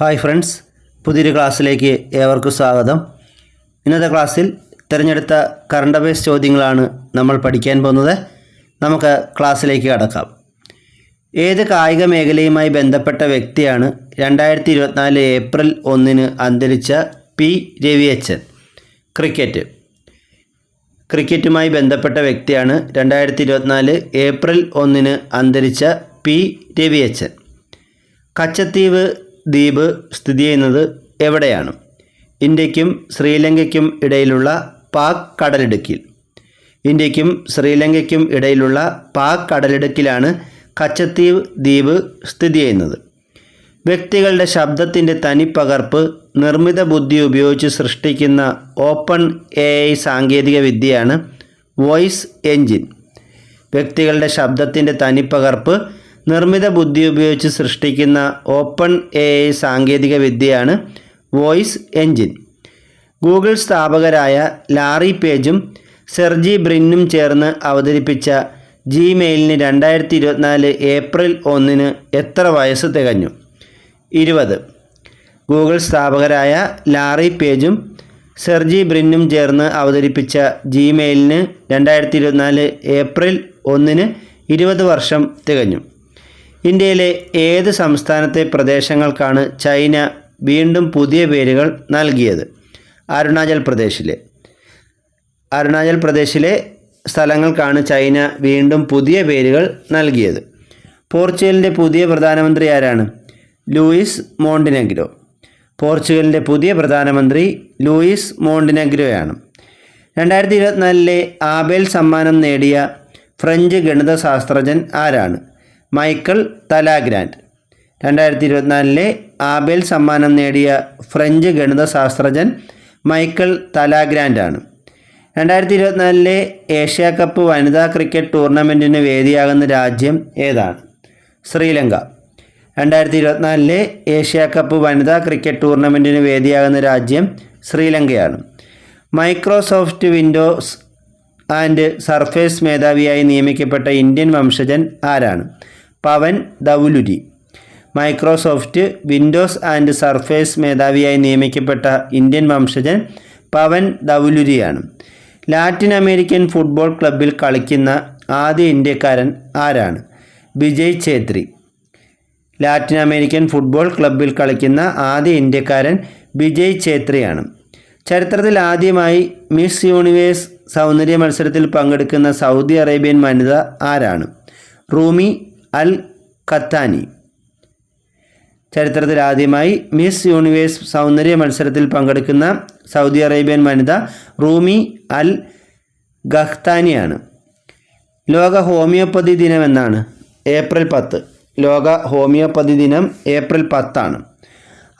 Hi friends പുതിയൊരു ക്ലാസ്സിലേക്ക് ഏവർക്കും സ്വാഗതം. ഇന്നത്തെ ക്ലാസ്സിൽ തിരഞ്ഞെടുത്ത കറണ്ട് അഫയേഴ്സ് ചോദ്യങ്ങളാണ് നമ്മൾ പഠിക്കാൻ പോകുന്നത്. നമുക്ക് ക്ലാസ്സിലേക്ക് കടക്കാം. ഏത് കായിക മേഖലയുമായി ബന്ധപ്പെട്ട വ്യക്തിയാണ് രണ്ടായിരത്തി ഇരുപത്തിനാല് ഏപ്രിൽ ഒന്നിന് അന്തരിച്ച പി രവിയച്ചൻ? ക്രിക്കറ്റ്. ക്രിക്കറ്റുമായി ബന്ധപ്പെട്ട വ്യക്തിയാണ് രണ്ടായിരത്തി ഇരുപത്തിനാല് ഏപ്രിൽ ഒന്നിന് അന്തരിച്ച പി രവിയച്ചൻ. കച്ചത്തീവ് ദ്വീപ് സ്ഥിതി ചെയ്യുന്നത് എവിടെയാണ്? ഇന്ത്യക്കും ശ്രീലങ്കയ്ക്കും ഇടയിലുള്ള പാക് കടലിടുക്കിൽ. ഇന്ത്യക്കും ശ്രീലങ്കയ്ക്കും ഇടയിലുള്ള പാക് കടലിടുക്കിലാണ് കച്ചത്തീവ് ദ്വീപ് സ്ഥിതി ചെയ്യുന്നത്. വ്യക്തികളുടെ ശബ്ദത്തിന്റെ തനിപ്പകർപ്പ് നിർമ്മിത ബുദ്ധി ഉപയോഗിച്ച് സൃഷ്ടിക്കുന്ന ഓപ്പൺ എ ഐ സാങ്കേതിക വിദ്യയാണ് വോയിസ് എൻജിൻ വ്യക്തികളുടെ ശബ്ദത്തിന്റെ തനിപ്പകർപ്പ് നിർമ്മിത ബുദ്ധി ഉപയോഗിച്ച് സൃഷ്ടിക്കുന്ന ഓപ്പൺ എ ഐ സാങ്കേതിക വിദ്യയാണ് വോയിസ് എൻജിൻ. ഗൂഗിൾ സ്ഥാപകരായ ലാറി പേജും സെർജി ബ്രിന്നും ചേർന്ന് അവതരിപ്പിച്ച ജിമെയിലിന് രണ്ടായിരത്തി ഇരുപത്തിനാല് ഏപ്രിൽ ഒന്നിന് എത്ര വയസ്സ് തികഞ്ഞു? ഇരുപത്. ഗൂഗിൾ സ്ഥാപകരായ ലാറി പേജും സെർജി ബ്രിന്നും ചേർന്ന് അവതരിപ്പിച്ച ജിമെയിലിന് രണ്ടായിരത്തി ഇരുപത്തിനാല് ഏപ്രിൽ ഒന്നിന് ഇരുപത് വർഷം തികഞ്ഞു. ഇന്ത്യയിലെ ഏത് സംസ്ഥാനത്തെ പ്രദേശങ്ങൾക്കാണ് ചൈന വീണ്ടും പുതിയ പേരുകൾ നൽകിയത്? അരുണാചൽ പ്രദേശിലെ. അരുണാചൽ പ്രദേശിലെ സ്ഥലങ്ങൾക്കാണ് ചൈന വീണ്ടും പുതിയ പേരുകൾ നൽകിയത്. പോർച്ചുഗലിന്റെ പുതിയ പ്രധാനമന്ത്രി ആരാണ്? Luis Montenegro. പോർച്ചുഗലിന്റെ പുതിയ പ്രധാനമന്ത്രി ലൂയിസ് മോണ്ടിനെഗ്രോയാണ് രണ്ടായിരത്തി ഇരുപത്തിനാലിലെ ആബേൽ സമ്മാനം നേടിയ ഫ്രഞ്ച് ഗണിതശാസ്ത്രജ്ഞൻ ആരാണ്? മൈക്കിൾ തലാഗ്രാൻഡ് രണ്ടായിരത്തി ഇരുപത്തിനാലിലെ ആബേൽ സമ്മാനം നേടിയ ഫ്രഞ്ച് ഗണിതശാസ്ത്രജ്ഞൻ മൈക്കിൾ തലാഗ്രാൻഡാണ് രണ്ടായിരത്തി ഇരുപത്തിനാലിലെ ഏഷ്യ കപ്പ് വനിതാ ക്രിക്കറ്റ് ടൂർണമെന്റിന് വേദിയാകുന്ന രാജ്യം ഏതാണ്? ശ്രീലങ്ക. രണ്ടായിരത്തി ഇരുപത്തിനാലിലെ ഏഷ്യ കപ്പ് വനിതാ ക്രിക്കറ്റ് ടൂർണമെന്റിന് വേദിയാകുന്ന രാജ്യം ശ്രീലങ്കയാണ്. മൈക്രോസോഫ്റ്റ് വിൻഡോസ് ആൻഡ് സർഫേസ് മേധാവിയായി നിയമിക്കപ്പെട്ട ഇന്ത്യൻ വംശജൻ ആരാണ്? Pavan ദൗലുരി. Microsoft Windows and Surface മേധാവിയായി നിയമിക്കപ്പെട്ട ഇന്ത്യൻ വംശജൻ പവൻ ദൗലുരിയാണ്. ലാറ്റിൻ അമേരിക്കൻ ഫുട്ബോൾ ക്ലബിൽ കളിക്കുന്ന ആദ്യ ഇന്ത്യക്കാരൻ ആരാണ്? Vijay Chhetri. Latin American football ക്ലബിൽ കളിക്കുന്ന ആദ്യ ഇന്ത്യക്കാരൻ വിജയ് ഛേത്രിയാണ്. ചരിത്രത്തിൽ ആദ്യമായി മിസ് യൂണിവേഴ്സ് സൗന്ദര്യ മത്സരത്തിൽ പങ്കെടുക്കുന്ന സൗദി അറേബ്യൻ വനിത ആരാണ്? റൂമി അൽ ഖത്താനി ചരിത്രത്തിൽ ആദ്യമായി മിസ് യൂണിവേഴ്സ് സൗന്ദര്യ മത്സരത്തിൽ പങ്കെടുക്കുന്ന സൗദി അറേബ്യൻ വനിത റൂമി അൽ ഖഹ്താനിയാണ് ലോക ഹോമിയോപ്പതി ദിനം എന്നാണ്. ഏപ്രിൽ പത്ത്. ലോക ഹോമിയോപ്പതി ദിനം ഏപ്രിൽ പത്താണ്.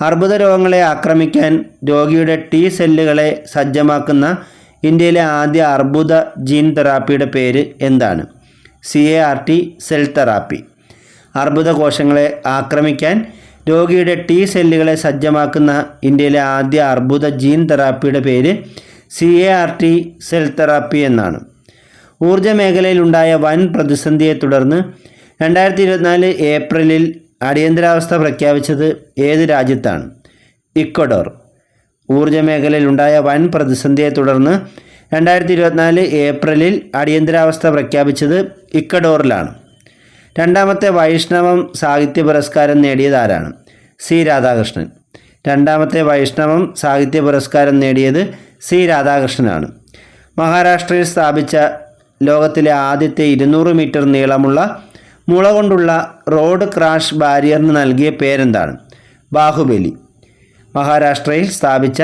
അർബുദ രോഗങ്ങളെ ആക്രമിക്കാൻ രോഗിയുടെ ടി സെല്ലുകളെ സജ്ജമാക്കുന്ന ഇന്ത്യയിലെ ആദ്യ അർബുദ ജീൻ തെറാപ്പിയുടെ പേര് എന്താണ്? C A R T cell therapy അർബുദ കോശങ്ങളെ ആക്രമിക്കാൻ രോഗിയുടെ ടി സെല്ലുകളെ സജ്ജമാക്കുന്ന ഇന്ത്യയിലെ ആദ്യ അർബുദ ജീൻ തെറാപ്പിയുടെ പേര് C A R T cell therapy എന്നാണ്. ഊർജ മേഖലയിലുണ്ടായ വൻ പ്രതിസന്ധിയെ തുടർന്ന് രണ്ടായിരത്തി ഇരുപത്തിനാല് ഏപ്രിലിൽ അടിയന്തരാവസ്ഥ പ്രഖ്യാപിച്ചത് ഏത് രാജ്യത്താണ്? ഇക്വഡോർ. ഊർജ മേഖലയിലുണ്ടായ വൻ പ്രതിസന്ധിയെ തുടർന്ന് രണ്ടായിരത്തി ഇരുപത്തിനാല് ഏപ്രിലിൽ അടിയന്തരാവസ്ഥ പ്രഖ്യാപിച്ചത് ഇക്കഡോറിലാണ് രണ്ടാമത്തെ വൈഷ്ണവം സാഹിത്യ പുരസ്കാരം നേടിയത് ആരാണ്? സി രാധാകൃഷ്ണൻ. രണ്ടാമത്തെ വൈഷ്ണവം സാഹിത്യ പുരസ്കാരം നേടിയത് സി രാധാകൃഷ്ണനാണ്. മഹാരാഷ്ട്രയിൽ സ്ഥാപിച്ച ലോകത്തിലെ ആദ്യത്തെ ഇരുന്നൂറ് മീറ്റർ നീളമുള്ള മുള കൊണ്ടുള്ള റോഡ് ക്രാഷ് ബാരിയറിന് നൽകിയ പേരെന്താണ്? ബാഹുബലി. മഹാരാഷ്ട്രയിൽ സ്ഥാപിച്ച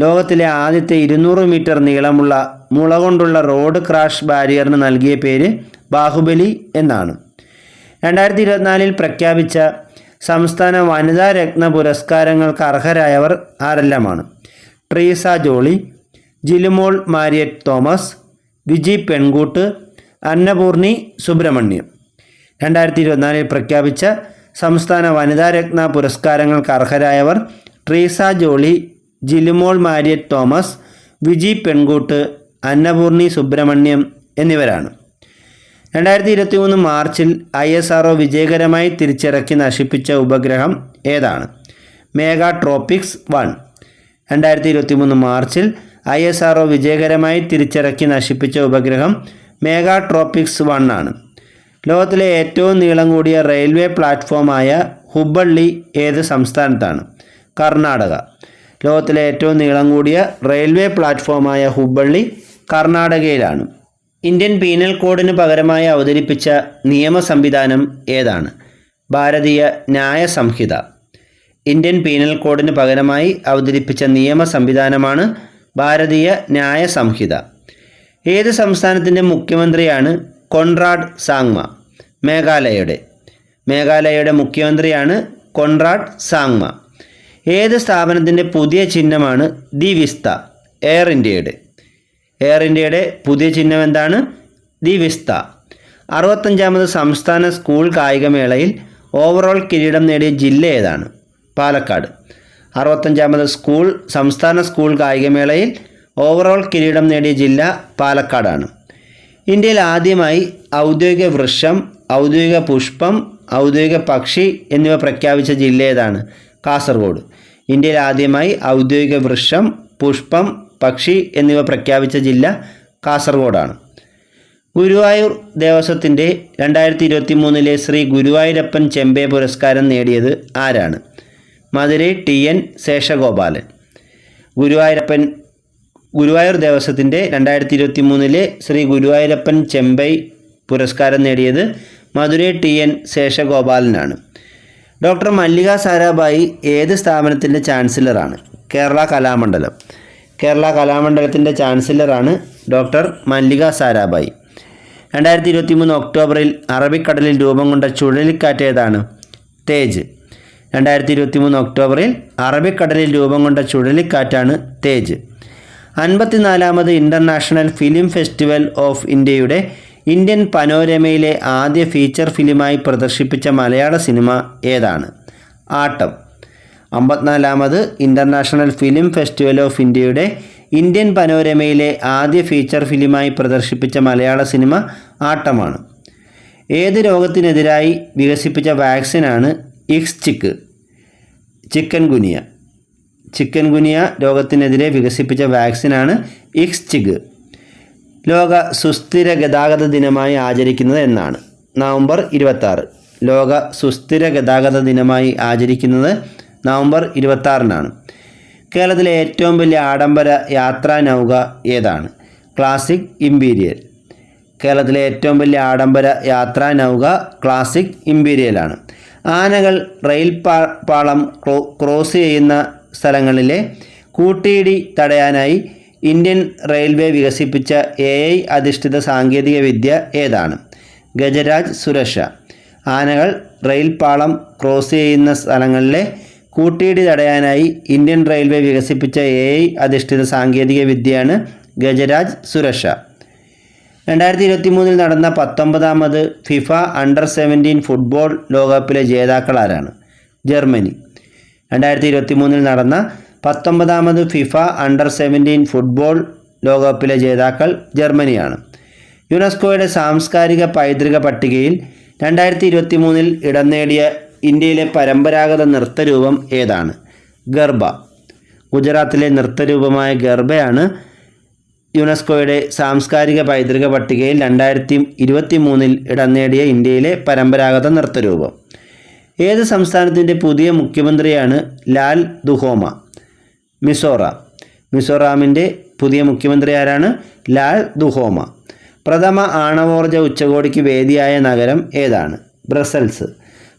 ലോകത്തിലെ ആദ്യത്തെ ഇരുന്നൂറ് മീറ്റർ നീളമുള്ള മുള കൊണ്ടുള്ള റോഡ് ക്രാഷ് ബാരിയറിന് നൽകിയ പേര് ബാഹുബലി എന്നാണ്. രണ്ടായിരത്തി ഇരുപത്തിനാലിൽ പ്രഖ്യാപിച്ച സംസ്ഥാന വനിതാ രത്ന പുരസ്കാരങ്ങൾക്ക് അർഹരായവർ ആരെല്ലാമാണ്? ട്രീസ ജോളി ജിലുമോൾ മാരിയറ്റ് തോമസ് വിജി പെൺകൂട്ട് അന്നപൂർണി സുബ്രഹ്മണ്യം. രണ്ടായിരത്തി ഇരുപത്തിനാലിൽ പ്രഖ്യാപിച്ച സംസ്ഥാന വനിതാ രത്ന പുരസ്കാരങ്ങൾക്ക് അർഹരായവർ ട്രീസ ജോളി ജിലുമോൾ മാരിയറ്റ് തോമസ് വിജി പെൺകൂട്ട് അന്നപൂർണി സുബ്രഹ്മണ്യം എന്നിവരാണ്. രണ്ടായിരത്തി ഇരുപത്തി മൂന്ന് മാർച്ചിൽ ഐ എസ് ആർ വിജയകരമായി തിരിച്ചിറക്കി നശിപ്പിച്ച ഉപഗ്രഹം ഏതാണ്? Megha Tropiques one. രണ്ടായിരത്തി ഇരുപത്തി മൂന്ന് മാർച്ചിൽ ഐ എസ് ആർ വിജയകരമായി തിരിച്ചിറക്കി നശിപ്പിച്ച ഉപഗ്രഹം മേഗാ ട്രോപ്പിക്സ് വൺ ആണ്. ലോകത്തിലെ ഏറ്റവും നീളം കൂടിയ റെയിൽവേ പ്ലാറ്റ്ഫോമായ ഹുബള്ളി ഏത് സംസ്ഥാനത്താണ്? കർണാടക. ലോകത്തിലെ ഏറ്റവും നീളം കൂടിയ റെയിൽവേ പ്ലാറ്റ്ഫോമായ ഹുബള്ളി കർണാടകയിലാണ്. ഇന്ത്യൻ പീനൽ കോഡിന് പകരമായി അവതരിപ്പിച്ച നിയമ സംവിധാനം ഏതാണ്? ഭാരതീയ ന്യായ സംഹിത. ഇന്ത്യൻ പീനൽ കോഡിന് പകരമായി അവതരിപ്പിച്ച നിയമ സംവിധാനമാണ് ഭാരതീയ ന്യായ സംഹിത. ഏത് സംസ്ഥാനത്തിന്റെ മുഖ്യമന്ത്രിയാണ് കൊൺറാഡ് സാങ്മ? മേഘാലയയുടെ. മേഘാലയയുടെ മുഖ്യമന്ത്രിയാണ് കൊൺറാഡ് സാങ്മ. ഏത് സ്ഥാപനത്തിന്റെ പുതിയ ചിഹ്നമാണ് ദി വിസ്ത? എയർ ഇന്ത്യയുടെ എയർ ഇന്ത്യയുടെ പുതിയ ചിഹ്നം എന്താണ്? The Vista. അറുപത്തഞ്ചാമത് സംസ്ഥാന സ്കൂൾ കായികമേളയിൽ ഓവറോൾ കിരീടം നേടിയ ജില്ല ഏതാണ്? പാലക്കാട്. അറുപത്തഞ്ചാമത് സ്കൂൾ സംസ്ഥാന സ്കൂൾ കായികമേളയിൽ ഓവറോൾ കിരീടം നേടിയ ജില്ല പാലക്കാടാണ്. ഇന്ത്യയിൽ ആദ്യമായി ഔദ്യോഗിക വൃക്ഷം ഔദ്യോഗിക പുഷ്പം ഔദ്യോഗിക പക്ഷി എന്നിവ പ്രഖ്യാപിച്ച ജില്ല ഏതാണ്? കാസർഗോഡ്. ഇന്ത്യയിൽ ആദ്യമായി ഔദ്യോഗിക വൃക്ഷം പുഷ്പം പക്ഷി എന്നിവ പ്രഖ്യാപിച്ച ജില്ല കാസർഗോഡാണ്. ഗുരുവായൂർ ദേവസ്വത്തിന്റെ രണ്ടായിരത്തി ഇരുപത്തി മൂന്നിലെ ശ്രീ ഗുരുവായൂരപ്പൻ ചെമ്പേ പുരസ്കാരം നേടിയത് ആരാണ്? മധുരൈ ടി. എൻ. ശേഷഗോപാലൻ. ഗുരുവായൂരപ്പൻ ഗുരുവായൂർ ദേവസ്വത്തിന്റെ രണ്ടായിരത്തി ഇരുപത്തി മൂന്നിലെ ശ്രീ ഗുരുവായൂരപ്പൻ ചെമ്പൈ പുരസ്കാരം നേടിയത് മധുരൈ ടി. എൻ. ശേഷഗോപാലനാണ്. ഡോക്ടർ മല്ലിക സാരാഭായി ഏത് സ്ഥാപനത്തിന്റെ ചാൻസലറാണ്? കേരള കലാമണ്ഡലം. കേരള കലാമണ്ഡലത്തിന്റെ ചാൻസലറാണ് ഡോക്ടർ മല്ലിക സാരാഭായി. രണ്ടായിരത്തി ഇരുപത്തി മൂന്ന് ഒക്ടോബറിൽ അറബിക്കടലിൽ രൂപം കൊണ്ട ചുഴലിക്കാറ്റ് ഏതാണ്? തേജ്. രണ്ടായിരത്തി ഇരുപത്തി മൂന്ന് ഒക്ടോബറിൽ അറബിക്കടലിൽ രൂപം കൊണ്ട ചുഴലിക്കാറ്റാണ് തേജ്. അൻപത്തിനാലാമത് ഇന്റർനാഷണൽ ഫിലിം ഫെസ്റ്റിവൽ ഓഫ് ഇന്ത്യയുടെ ഇന്ത്യൻ പനോരമയിലെ ആദ്യ ഫീച്ചർ ഫിലിമായി പ്രദർശിപ്പിച്ച മലയാള സിനിമ ഏതാണ്? ആട്ടം. അമ്പത്തിനാലാമത് ഇന്റർനാഷണൽ ഫിലിം ഫെസ്റ്റിവൽ ഓഫ് ഇന്ത്യയുടെ ഇന്ത്യൻ പനോരമയിലെ ആദ്യ ഫീച്ചർ ഫിലിമായി പ്രദർശിപ്പിച്ച മലയാള സിനിമ ആട്ടമാണ്. ഏത് രോഗത്തിനെതിരായി വികസിപ്പിച്ച വാക്സിനാണ് ഇക്സ് ചിക്ക് ചിക്കൻ ഗുനിയ ചിക്കൻ ഗുനിയ രോഗത്തിനെതിരെ വികസിപ്പിച്ച വാക്സിനാണ് ഇക്സ് ചിഗ് ലോക സുസ്ഥിര ഗതാഗത ദിനമായി ആചരിക്കുന്നത് എന്നാണ്. നവംബർ ഇരുപത്താറ്. ലോക സുസ്ഥിര ഗതാഗത ദിനമായി ആചരിക്കുന്നത് നവംബർ ഇരുപത്താറിനാണ്. കേരളത്തിലെ ഏറ്റവും വലിയ ആഡംബര യാത്രാ നൗക ഏതാണ്? ക്ലാസിക് ഇമ്പീരിയൽ കേരളത്തിലെ ഏറ്റവും വലിയ ആഡംബര യാത്രാ നൗക ക്ലാസിക് ഇമ്പീരിയലാണ് ആനകൾ റെയിൽ പാളം ക്രോ- ക്രോസ് ചെയ്യുന്ന സ്ഥലങ്ങളിലെ കൂട്ടിയിടി തടയാനായി ഇന്ത്യൻ റെയിൽവേ വികസിപ്പിച്ച എ ഐ അധിഷ്ഠിത സാങ്കേതിക വിദ്യ ഏതാണ്? ഗജരാജ് സുരക്ഷ. ആനകൾ റെയിൽ പാളം ക്രോസ് ചെയ്യുന്ന സ്ഥലങ്ങളിലെ കൂട്ടിയിടി തടയാനായി ഇന്ത്യൻ റെയിൽവേ വികസിപ്പിച്ച എ ഐ അധിഷ്ഠിത സാങ്കേതിക വിദ്യയാണ് ഗജരാജ് സുരക്ഷ. രണ്ടായിരത്തി ഇരുപത്തി മൂന്നിൽ നടന്ന പത്തൊമ്പതാമത് ഫിഫ അണ്ടർ സെവന്റീൻ ഫുട്ബോൾ ലോകകപ്പിലെ ജേതാക്കൾ ആരാണ്? ജർമ്മനി. രണ്ടായിരത്തി ഇരുപത്തി മൂന്നിൽ നടന്ന പത്തൊമ്പതാമത് ഫിഫ അണ്ടർ സെവന്റീൻ ഫുട്ബോൾ ലോകകപ്പിലെ ജേതാക്കൾ ജർമ്മനിയാണ്. യുനെസ്കോയുടെ സാംസ്കാരിക പൈതൃക പട്ടികയിൽ രണ്ടായിരത്തി ഇരുപത്തി മൂന്നിൽ ഇടം നേടിയ ഇന്ത്യയിലെ പരമ്പരാഗത നൃത്തരൂപം ഏതാണ്? ഗർബ. ഗുജറാത്തിലെ നൃത്തരൂപമായ ഗർബയാണ് യുനെസ്കോയുടെ സാംസ്കാരിക പൈതൃക പട്ടികയിൽ രണ്ടായിരത്തി ഇരുപത്തി മൂന്നിൽ ഇടം നേടിയ ഇന്ത്യയിലെ പരമ്പരാഗത നൃത്തരൂപം. ഏത് സംസ്ഥാനത്തിന്റെ പുതിയ മുഖ്യമന്ത്രിയാണ് ലാൽ ദുഹോമ? മിസോറാം. മിസോറാമിന്റെ പുതിയ മുഖ്യമന്ത്രി ആരാണ്? ലാൽ ദുഹോമ. പ്രഥമ ആണവോർജ ഉച്ചകോടിക്ക് വേദിയായ നഗരം ഏതാണ്? ബ്രസൽസ്.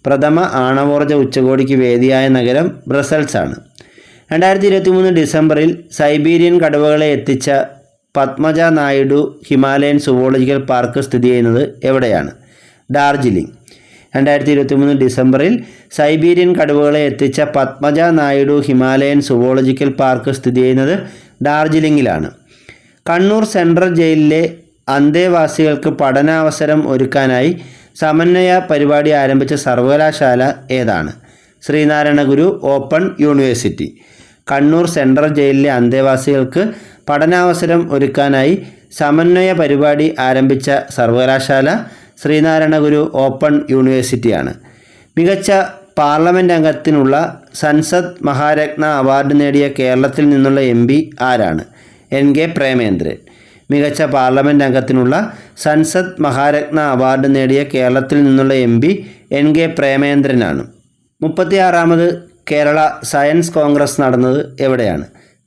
പ്രഥമ ആണവോർജ ഉച്ചകോടിക്ക് വേദിയായ നഗരം ബ്രസൽസ് ആണ് രണ്ടായിരത്തി ഇരുപത്തി മൂന്ന് ഡിസംബറിൽ സൈബീരിയൻ കടുവകളെ എത്തിച്ച Padmaja Naidu Himalayan zoological park സ്ഥിതി ചെയ്യുന്നത് എവിടെയാണ്? ഡാർജിലിംഗ്. രണ്ടായിരത്തി ഇരുപത്തി മൂന്ന് ഡിസംബറിൽ സൈബീരിയൻ കടുവകളെ എത്തിച്ച Padmaja Naidu Himalayan zoological park സ്ഥിതി ചെയ്യുന്നത് ഡാർജിലിംഗിലാണ്. കണ്ണൂർ സെൻട്രൽ ജയിലിലെ അന്തേവാസികൾക്ക് പഠനാവസരം ഒരുക്കാനായി സമന്വയ പരിപാടി ആരംഭിച്ച സർവകലാശാല ഏതാണ്? Sreenarayana Guru open university. Kannur central ജയിലിലെ അന്തേവാസികൾക്ക് പഠനാവസരം ഒരുക്കാനായി സമന്വയ പരിപാടി ആരംഭിച്ച സർവകലാശാല ശ്രീനാരായണ ഗുരു ഓപ്പൺ യൂണിവേഴ്സിറ്റിയാണ്. മികച്ച പാർലമെന്റ് അംഗത്തിനുള്ള സൻസദ് മഹാരത്ന അവാർഡ് നേടിയ കേരളത്തിൽ നിന്നുള്ള എം പി ആരാണ്? N K Premendran. മികച്ച പാർലമെന്റ് അംഗത്തിനുള്ള സൻസദ് മഹാരത്ന അവാർഡ് നേടിയ കേരളത്തിൽ നിന്നുള്ള എം പി എൻ കെ പ്രേമേന്ദ്രനാണ്. മുപ്പത്തിയാറാമത് കേരള സയൻസ് കോൺഗ്രസ് നടന്നത് എവിടെയാണ്?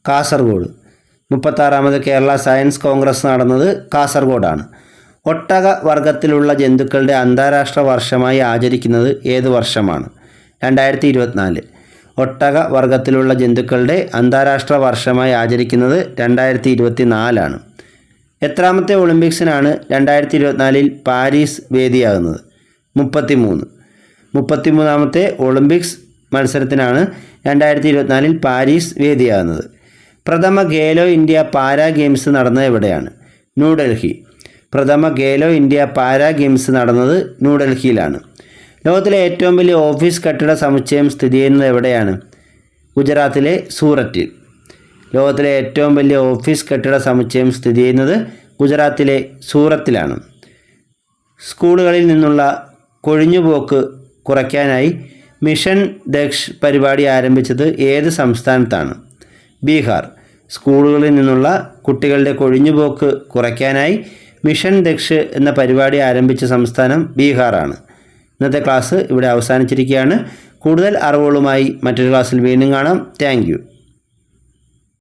കാസർഗോഡ്. മുപ്പത്താറാമത് കേരള സയൻസ് കോൺഗ്രസ് നടന്നത് കാസർഗോഡാണ്. ഒട്ടക വർഗത്തിലുള്ള ജന്തുക്കളുടെ അന്താരാഷ്ട്ര വർഷമായി ആചരിക്കുന്നത് ഏത് വർഷമാണ്? രണ്ടായിരത്തി ഇരുപത്തിനാല് ഒട്ടക വർഗത്തിലുള്ള ജന്തുക്കളുടെ അന്താരാഷ്ട്ര വർഷമായി ആചരിക്കുന്നത് രണ്ടായിരത്തി ഇരുപത്തി നാലാണ് എത്രാമത്തെ ഒളിമ്പിക്സിനാണ് രണ്ടായിരത്തി ഇരുപത്തിനാലിൽ പാരീസ് വേദിയാകുന്നത്. മുപ്പത്തി മുപ്പത്തിമൂന്ന്. മുപ്പത്തിമൂന്നാമത്തെ ഒളിമ്പിക്സ് മത്സരത്തിനാണ് രണ്ടായിരത്തി ഇരുപത്തിനാലിൽ പാരീസ് വേദിയാകുന്നത്. പ്രഥമ ഖേലോ ഇന്ത്യ പാരാ ഗെയിംസ് നടന്നത് എവിടെയാണ്? ന്യൂഡൽഹി. പ്രഥമ ഖേലോ ഇന്ത്യ പാരാ ഗെയിംസ് നടന്നത് ന്യൂഡൽഹിയിലാണ്. ലോകത്തിലെ ഏറ്റവും വലിയ ഓഫീസ് കെട്ടിട സമുച്ചയം സ്ഥിതി ചെയ്യുന്നത് എവിടെയാണ്? ഗുജറാത്തിലെ സൂററ്റിൽ. ലോകത്തിലെ ഏറ്റവും വലിയ ഓഫീസ് കെട്ടിട സമുച്ചയം സ്ഥിതി ചെയ്യുന്നത് ഗുജറാത്തിലെ സൂറത്തിലാണ്. സ്കൂളുകളിൽ നിന്നുള്ള കൊഴിഞ്ഞുപോക്ക് കുറയ്ക്കാനായി മിഷൻ ദക്ഷ് പരിപാടി ആരംഭിച്ചത് ഏത് സംസ്ഥാനത്താണ്? ബീഹാർ. സ്കൂളുകളിൽ നിന്നുള്ള കുട്ടികളുടെ കൊഴിഞ്ഞുപോക്ക് കുറയ്ക്കാനായി മിഷൻ ദക്ഷ് എന്ന പരിപാടി ആരംഭിച്ച സംസ്ഥാനം ബീഹാറാണ്. ഇന്നത്തെ ക്ലാസ് ഇവിടെ അവസാനിച്ചിരിക്കുകയാണ്. കൂടുതൽ അറിവുകളുമായി മറ്റൊരു ക്ലാസ്സിൽ വീണ്ടും കാണാം. താങ്ക്